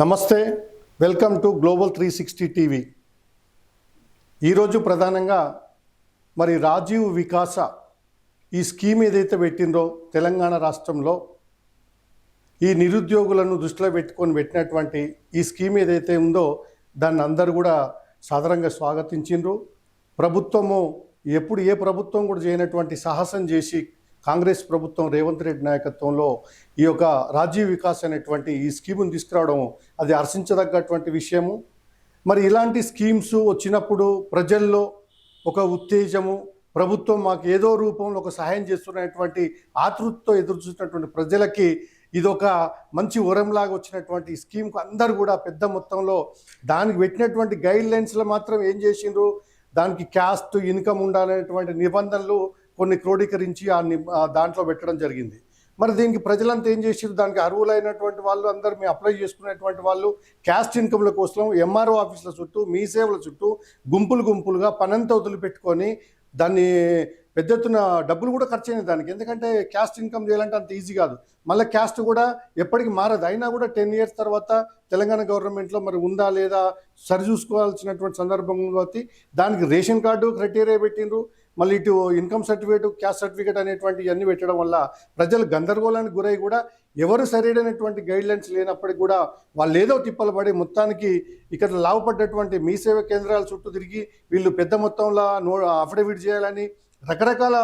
నమస్తే welcome to global three sixty TV. ఈరోజు ప్రధానంగా మరి రాజీవ్ వికాస ఈ స్కీమ్ ఏదైతే పెట్టిందో తెలంగాణ రాష్ట్రంలో ఈ నిరుద్యోగులను దృష్టిలో పెట్టుకొని పెట్టినటువంటి ఈ స్కీమ్ ఏదైతే ఉందో దాన్ని అందరూ కూడా సాధారణంగా స్వాగతించిండ్రు. ప్రభుత్వము ఎప్పుడు ఏ ప్రభుత్వం కూడా చేయనటువంటి సాహసం చేసి కాంగ్రెస్ ప్రభుత్వం రేవంత్ రెడ్డి నాయకత్వంలో ఈ యొక్క రాజీవ్ వికాస్ అనేటువంటి ఈ స్కీమును తీసుకురావడం అది హర్షించదగ్గటువంటి విషయము. మరి ఇలాంటి స్కీమ్స్ వచ్చినప్పుడు ప్రజల్లో ఒక ఉత్తేజము ప్రభుత్వం మాకు ఏదో రూపంలో ఒక సహాయం చేస్తున్నటువంటి ఆతృతతో ఎదురు చూసినటువంటి ప్రజలకి ఇది ఒక మంచి వరంలాగా వచ్చినటువంటి స్కీమ్కు అందరు కూడా పెద్ద మొత్తంలో దానికి పెట్టినటువంటి గైడ్ లైన్స్లో మాత్రం ఏం చేసిండ్రు? దానికి క్యాస్ట్ ఇన్కమ్ ఉండాలనేటువంటి నిబంధనలు కొన్ని క్రోడీకరించి ఆ దాంట్లో పెట్టడం జరిగింది. మరి దీనికి ప్రజలంతా ఏం చేసారు దానికి అర్హులైనటువంటి వాళ్ళు అందరూ మేము అప్లై చేసుకునేటువంటి వాళ్ళు క్యాస్ట్ ఇన్కమ్ల కోసం ఎంఆర్ఓ ఆఫీసుల చుట్టూ మీ సేవల చుట్టూ గుంపులు గుంపులుగా పనంతా వదిలిపెట్టుకొని దాన్ని పెద్ద ఎత్తున డబ్బులు కూడా ఖర్చు అయినాయి దానికి. ఎందుకంటే క్యాస్ట్ ఇన్కమ్ చేయాలంటే అంత ఈజీ కాదు. మళ్ళీ క్యాస్ట్ కూడా ఎప్పటికి మారదు. అయినా కూడా టెన్ ఇయర్స్ తర్వాత తెలంగాణ గవర్నమెంట్లో మరి ఉందా లేదా సరి చూసుకోవాల్సినటువంటి సందర్భంలో దానికి రేషన్ కార్డు క్రైటీరియా పెట్టిండ్రు. మళ్ళీ ఇటు ఇన్కమ్ సర్టిఫికేట్ క్యాస్ట్ సర్టిఫికేట్ అనేటువంటి ఇవన్నీ పెట్టడం వల్ల ప్రజలు గందరగోళానికి గురై కూడా ఎవరు సరైనటువంటి గైడ్లైన్స్ లేనప్పటికీ కూడా వాళ్ళు ఏదో తిప్పలు పడి మొత్తానికి ఇక్కడ లాభపడ్డటువంటి మీ సేవ కేంద్రాల చుట్టూ తిరిగి వీళ్ళు పెద్ద మొత్తంలో నో అఫిడవిట్ చేయాలని రకరకాల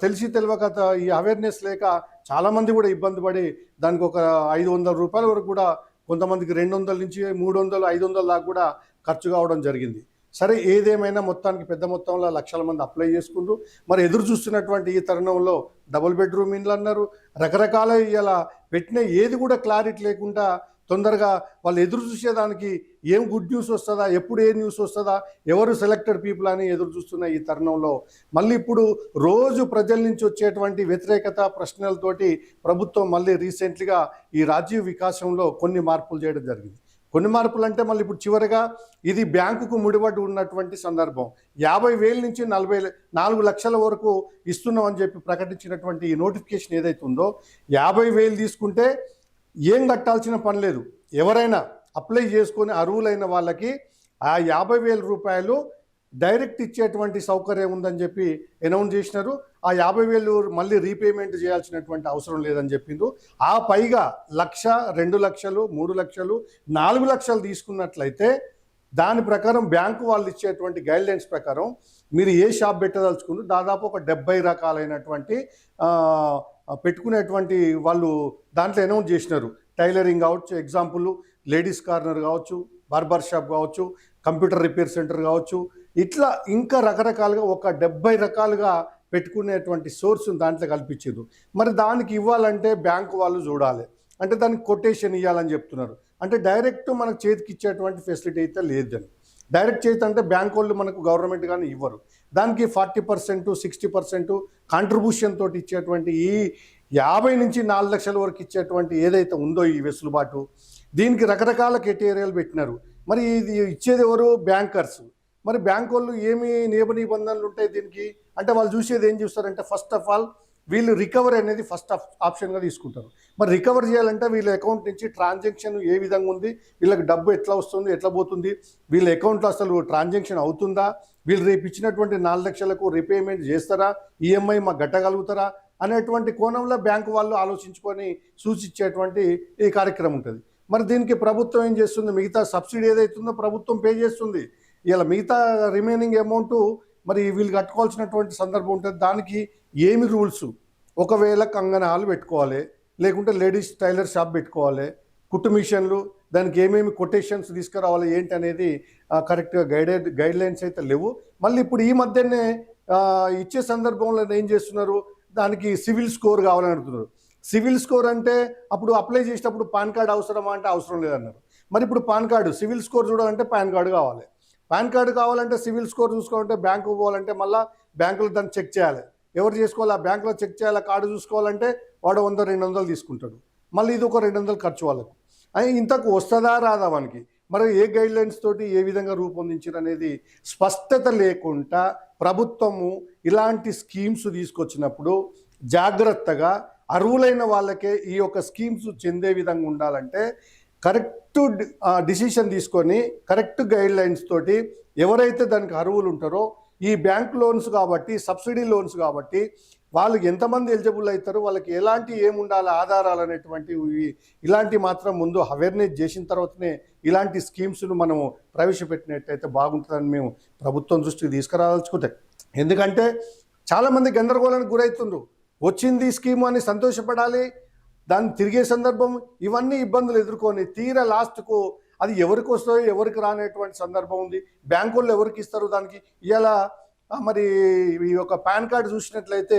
తెలిసి తెలియక త- ఈ అవేర్నెస్ లేక చాలామంది కూడా ఇబ్బంది పడి దానికి ఒక ఐదు వందల రూపాయల వరకు కూడా కొంతమందికి రెండు వందల నుంచి మూడు వందలు ఐదు వందల దాకా కూడా ఖర్చు కావడం జరిగింది. సరే ఏదేమైనా మొత్తానికి పెద్ద మొత్తంలో లక్షల మంది అప్లై చేసుకుంటూ మరి ఎదురు చూస్తున్నటువంటి ఈ తరుణంలో డబుల్ బెడ్రూమ్ ఇండ్లు అన్నారు. రకరకాల ఇలా పెట్టిన ఏది కూడా క్లారిటీ లేకుండా తొందరగా వాళ్ళు ఎదురు చూసేదానికి ఏం గుడ్ న్యూస్ వస్తుందా ఎప్పుడు ఏ న్యూస్ వస్తుందా ఎవరు సెలెక్టెడ్ పీపుల్ అని ఎదురు చూస్తున్న ఈ తరుణంలో మళ్ళీ ఇప్పుడు రోజు ప్రజల నుంచి వచ్చేటువంటి వ్యతిరేకత ప్రశ్నలతోటి ప్రభుత్వం మళ్ళీ రీసెంట్లీగా ఈ రాజీవ్ వికాసంలో కొన్ని మార్పులు చేయడం జరిగింది. కొన్ని మార్పులు అంటే మళ్ళీ ఇప్పుడు చివరిగా ఇది బ్యాంకుకు ముడిపడి ఉన్నటువంటి సందర్భం. యాభై వేల నుంచి నలభై నాలుగు లక్షల వరకు ఇస్తున్నామని చెప్పి ప్రకటించినటువంటి ఈ నోటిఫికేషన్ ఏదైతే ఉందో యాభై వేలు తీసుకుంటే ఏం కట్టాల్సిన పని లేదు. ఎవరైనా అప్లై చేసుకొని అర్హులైన వాళ్ళకి ఆ యాభై వేల రూపాయలు డైరెక్ట్ ఇచ్చేటువంటి సౌకర్యం ఉందని చెప్పి అనౌన్స్ చేసినారు. ఆ యాభై వేలు మళ్ళీ రీపేమెంట్ చేయాల్సినటువంటి అవసరం లేదని చెప్పిండ్రు. ఆ పైగా లక్ష రెండు లక్షలు మూడు లక్షలు నాలుగు లక్షలు తీసుకున్నట్లయితే దాని ప్రకారం బ్యాంకు వాళ్ళు ఇచ్చేటువంటి గైడ్ లైన్స్ ప్రకారం మీరు ఏ షాప్ పెట్టదలుచుకుంటూ దాదాపు ఒక డెబ్బై రకాలైనటువంటి పెట్టుకునేటువంటి వాళ్ళు దాంట్లో అనౌన్స్ చేసినారు. టైలరింగ్ కావచ్చు ఎగ్జాంపుల్ లేడీస్ కార్నర్ కావచ్చు బార్బర్ షాప్ కావచ్చు కంప్యూటర్ రిపేర్ సెంటర్ కావచ్చు ఇట్లా ఇంకా రకరకాలుగా ఒక డెబ్బై రకాలుగా పెట్టుకునేటువంటి సోర్స్ దాంట్లో కల్పించారు మరి దానికి ఇవ్వాలంటే బ్యాంకు వాళ్ళు చూడాలి. అంటే దానికి కొటేషన్ ఇవ్వాలని చెప్తున్నారు. అంటే డైరెక్ట్ మనకు చేతికి ఇచ్చేటువంటి ఫెసిలిటీ అయితే లేదని డైరెక్ట్ చేతి అంటే బ్యాంక్ వాళ్ళు మనకు గవర్నమెంట్ కానీ ఇవ్వరు. దానికి forty percent sixty percent contribution తోటి ఇచ్చేటువంటి ఈ యాభై నుంచి నాలుగు లక్షల వరకు ఇచ్చేటువంటి ఏదైతే ఉందో ఈ వెసులుబాటు దీనికి రకరకాల కెటీరియాలు పెట్టినారు. మరి ఇది ఇచ్చేది ఎవరు? బ్యాంకర్స్. మరి బ్యాంక్ వాళ్ళు ఏమి నియమ నిబంధనలు ఉంటాయి దీనికి? అంటే వాళ్ళు చూసేది ఏం చూస్తారంటే ఫస్ట్ ఆఫ్ ఆల్ వీళ్ళు రికవరీ అనేది ఫస్ట్ ఆఫ్ ఆప్షన్గా తీసుకుంటారు. మరి రికవర్ చేయాలంటే వీళ్ళ అకౌంట్ నుంచి ట్రాన్సాక్షన్ ఏ విధంగా ఉంది వీళ్ళకి డబ్బు ఎట్లా వస్తుంది ఎట్లా పోతుంది వీళ్ళ అకౌంట్లో అసలు ట్రాన్సాక్షన్ అవుతుందా వీళ్ళు రేపు ఇచ్చినటువంటి నాలుగు లక్షలకు రీపేమెంట్ చేస్తారా ఈఎంఐ మాకు గట్టగలుగుతారా అనేటువంటి కోణంలో బ్యాంకు వాళ్ళు ఆలోచించుకొని సూచించేటువంటి ఈ కార్యక్రమం ఉంటుంది. మరి దీనికి ప్రభుత్వం ఏం చేస్తుంది? మిగతా సబ్సిడీ ఏదైతుందో ప్రభుత్వం పే చేస్తుంది. ఇలా మిగతా రిమైనింగ్ అమౌంట్ మరి వీళ్ళు కట్టుకోవాల్సినటువంటి సందర్భం ఉంటుంది దానికి ఏమి రూల్స్ ఒకవేళ కంగన హాల్ పెట్టుకోవాలి లేకుంటే లేడీస్ టైలర్ షాప్ పెట్టుకోవాలి కుట్టు మిషన్లు దానికి ఏమేమి కొటేషన్స్ తీసుకురావాలి ఏంటి అనేది కరెక్ట్గా గైడెడ్ గైడ్ లైన్స్ అయితే లేవు. మళ్ళీ ఇప్పుడు ఈ మధ్యనే ఇచ్చే సందర్భంలో ఏం చేస్తున్నారు? దానికి సివిల్ స్కోర్ కావాలని అడుగుతున్నారు. సివిల్ స్కోర్ అంటే అప్పుడు అప్లై చేసేటప్పుడు పాన్ కార్డ్ అవసరమా అంటే అవసరం లేదన్నారు. మరి ఇప్పుడు పాన్ కార్డు సివిల్ స్కోర్ చూడాలంటే పాన్ కార్డు కావాలి. పాన్ కార్డు కావాలంటే సివిల్ స్కోర్ చూసుకోవాలంటే బ్యాంకు పోవాలంటే మళ్ళీ బ్యాంకులో దాన్ని చెక్ చేయాలి. ఎవరు చేసుకోవాలి? ఆ బ్యాంకులో చెక్ చేయాలి కార్డు చూసుకోవాలంటే వాడు వంద రెండు వందలు తీసుకుంటాడు. మళ్ళీ ఇది ఒక రెండు వందలు ఖర్చు వాళ్ళకు. ఇంతకు వస్తుందా రాదా మనకి మరి ఏ గైడ్ లైన్స్ తోటి ఏ విధంగా రూపొందించారు అనేది స్పష్టత లేకుండా ప్రభుత్వము ఇలాంటి స్కీమ్స్ తీసుకొచ్చినప్పుడు జాగ్రత్తగా అర్హులైన వాళ్ళకే ఈ యొక్క స్కీమ్స్ చెందే విధంగా ఉండాలంటే కరెక్ట్ డిసిషన్ తీసుకొని కరెక్ట్ గైడ్ లైన్స్ తోటి ఎవరైతే దానికి అర్హులు ఉంటారో ఈ బ్యాంక్ లోన్స్ కాబట్టి సబ్సిడీ లోన్స్ కాబట్టి వాళ్ళు ఎంతమంది ఎలిజిబుల్ అవుతారో వాళ్ళకి ఎలాంటి ఏముండాలి ఆధారాలు అనేటువంటివి ఇలాంటి మాత్రం ముందు అవేర్నెస్ చేసిన తర్వాతనే ఇలాంటి స్కీమ్స్ను మనము ప్రవేశపెట్టినట్టయితే బాగుంటుందని మేము ప్రభుత్వం దృష్టికి తీసుకురాదలుచుకుంటే ఎందుకంటే చాలామంది గందరగోళానికి గురవుతుండ్రు వచ్చింది స్కీమ్ అని సంతోషపడాలి దాన్ని తిరిగే సందర్భం ఇవన్నీ ఇబ్బందులు ఎదుర్కొని తీరా లాస్ట్కు అది ఎవరికి వస్తుందో ఎవరికి రానేటువంటి సందర్భం ఉంది. బ్యాంకుల్లో ఎవరికి ఇస్తారు దానికి? ఇలా మరి ఈ యొక్క పాన్ కార్డు చూసినట్లయితే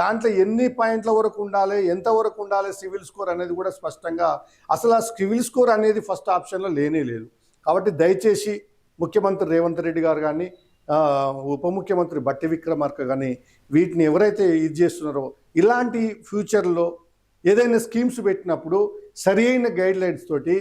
దాంట్లో ఎన్ని పాయింట్ల వరకు ఉండాలి ఎంత వరకు ఉండాలి సివిల్ స్కోర్ అనేది కూడా స్పష్టంగా అసలు ఆ సివిల్ స్కోర్ అనేది ఫస్ట్ ఆప్షన్లో లేనే లేదు. కాబట్టి దయచేసి ముఖ్యమంత్రి రేవంత్ రెడ్డి గారు కానీ ఉప ముఖ్యమంత్రి బట్టి విక్రమార్క కానీ వీటిని ఎవరైతే ఇది చేస్తున్నారో ఇలాంటి ఫ్యూచర్లో ఏదైనా స్కీమ్స్ పెట్టినప్పుడు సరి అయిన గైడ్ లైన్స్ తోటి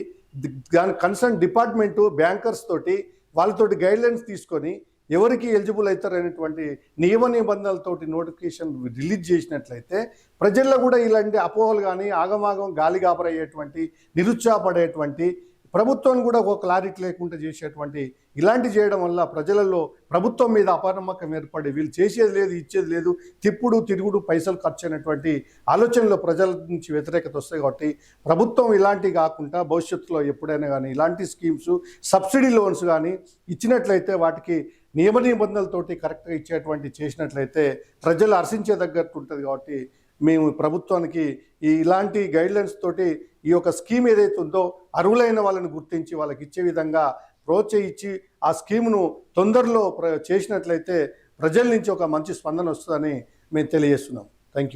దాని కన్సర్న్ డిపార్ట్మెంటు బ్యాంకర్స్ తోటి వాళ్ళతోటి గైడ్ లైన్స్ తీసుకొని ఎవరికి ఎలిజిబుల్ అవుతారు అనేటువంటి నియమ నిబంధనలతోటి నోటిఫికేషన్ రిలీజ్ చేసినట్లయితే ప్రజల్లో కూడా ఇలాంటి అపోహలు కానీ ఆగమాగం గాలి గాబరయ్యేటువంటి నిరుత్సాహపడేటువంటి ప్రభుత్వం కూడా ఒక క్లారిటీ లేకుండా చేసేటువంటి ఇలాంటి చేయడం వల్ల ప్రజలలో ప్రభుత్వం మీద అపనమ్మకం ఏర్పడి వీళ్ళు చేసేది లేదు ఇచ్చేది లేదు తిప్పుడు తిరుగుడు పైసలు ఖర్చు అయినటువంటి ఆలోచనలో ప్రజల నుంచి వ్యతిరేకత వస్తాయి కాబట్టి ప్రభుత్వం ఇలాంటివి కాకుండా భవిష్యత్తులో ఎప్పుడైనా కానీ ఇలాంటి స్కీమ్స్ సబ్సిడీ లోన్స్ కానీ ఇచ్చినట్లయితే వాటికి నియమ నిబంధనలతోటి కరెక్ట్గా ఇచ్చేటువంటి చేసినట్లయితే ప్రజలు హర్షించేదగ్గట్టు ఉంటుంది కాబట్టి మేము ప్రభుత్వానికి ఈ ఇలాంటి గైడ్లైన్స్ తోటి ఈ యొక్క స్కీమ్ ఏదైతే ఉందో అర్హులైన వాళ్ళని గుర్తించి వాళ్ళకి ఇచ్చే విధంగా ప్రోత్సహించి ఆ స్కీమ్ను తొందరలో ప్ర చేసినట్లయితే ప్రజల నుంచి ఒక మంచి స్పందన వస్తుందని మేము తెలియజేస్తున్నాం. Thank you